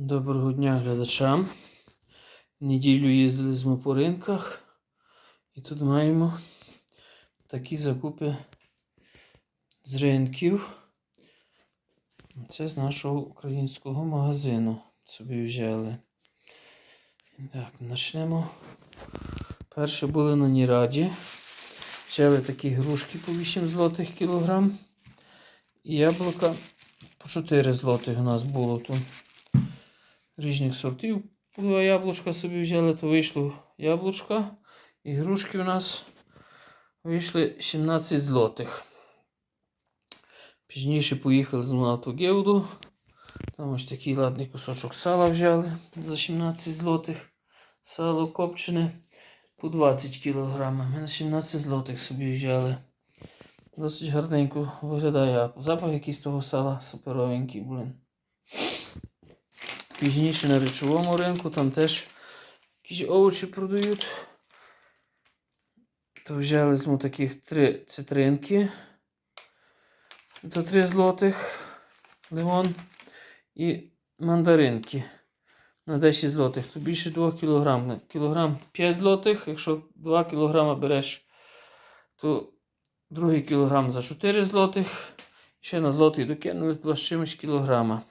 Доброго дня глядачам. Неділю їздили ми по ринках. І тут маємо такі закупи з ринків. Це з нашого українського магазину собі взяли. Так, почнемо. Перше були на Ніраді. Взяли такі грушки по 8 злотих кілограм. І яблука по 4 злотих у нас було тут. Різних сортів. По два яблучка собі взяли, то вийшло яблучка. І грушки у нас вийшли 17 злотих. Пізніше поїхали знову на ту. Там ось такий ладний кусочок сала взяли за 17 злотих. Сало копчене по 20 кг. Ми на 17 злотих собі взяли. Досить гарненько виглядає. Запах якийсь того сала суперовенький, блин. Пізніше на речовому ринку там теж якісь овочі продають. То взяли знову таких три цитринки за 3 злотих лимон і мандаринки на 10 злотих. То більше 2 кг. Кілограм 5 злотих. Якщо 2 кг береш, то другий кілограм за 4 злотих. Ще на злотий докинули 2 з чимось кілограма.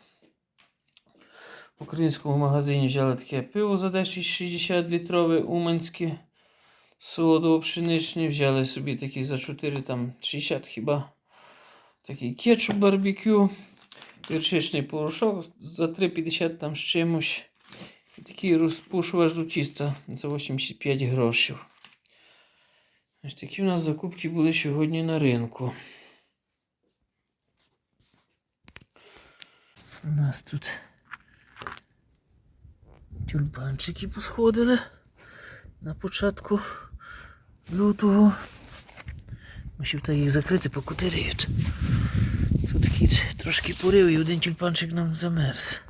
В українському магазині взяли таке пиво за 10,60 літрове уманське. Солодово-пшеничні. Взяли собі такі за 4, там 60 хіба. Такий кетчуп барбекю. Гірчичний порошок за 3,50 там з чимось. І такий розпушувач до тіста за 85 грошів. Ось такі у нас закупки були сьогодні на ринку. У нас тут тюльпанчики посходили на початку лютого. Мусив та їх закрити, покотиріють. Тут кіт трошки порив і один тюльпанчик нам замерз.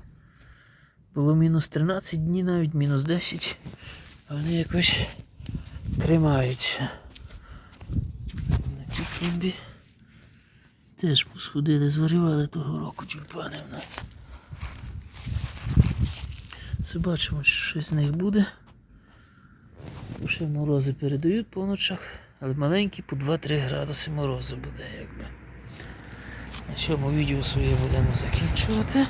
Було мінус 13 днів, навіть мінус 10. А вони якось тримаються. На цій клумбі теж посходили, зварювали того року тюльпани в нас. Це що щось з них буде. Ще морози передають по ночах, але маленькі по 2-3 градуси морозу буде якби. На цьому відео своє будемо закінчувати.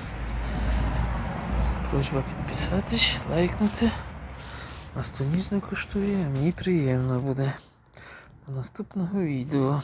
Просьба підписатись, лайкнути. Вас то коштує, мені приємно буде. До наступного відео.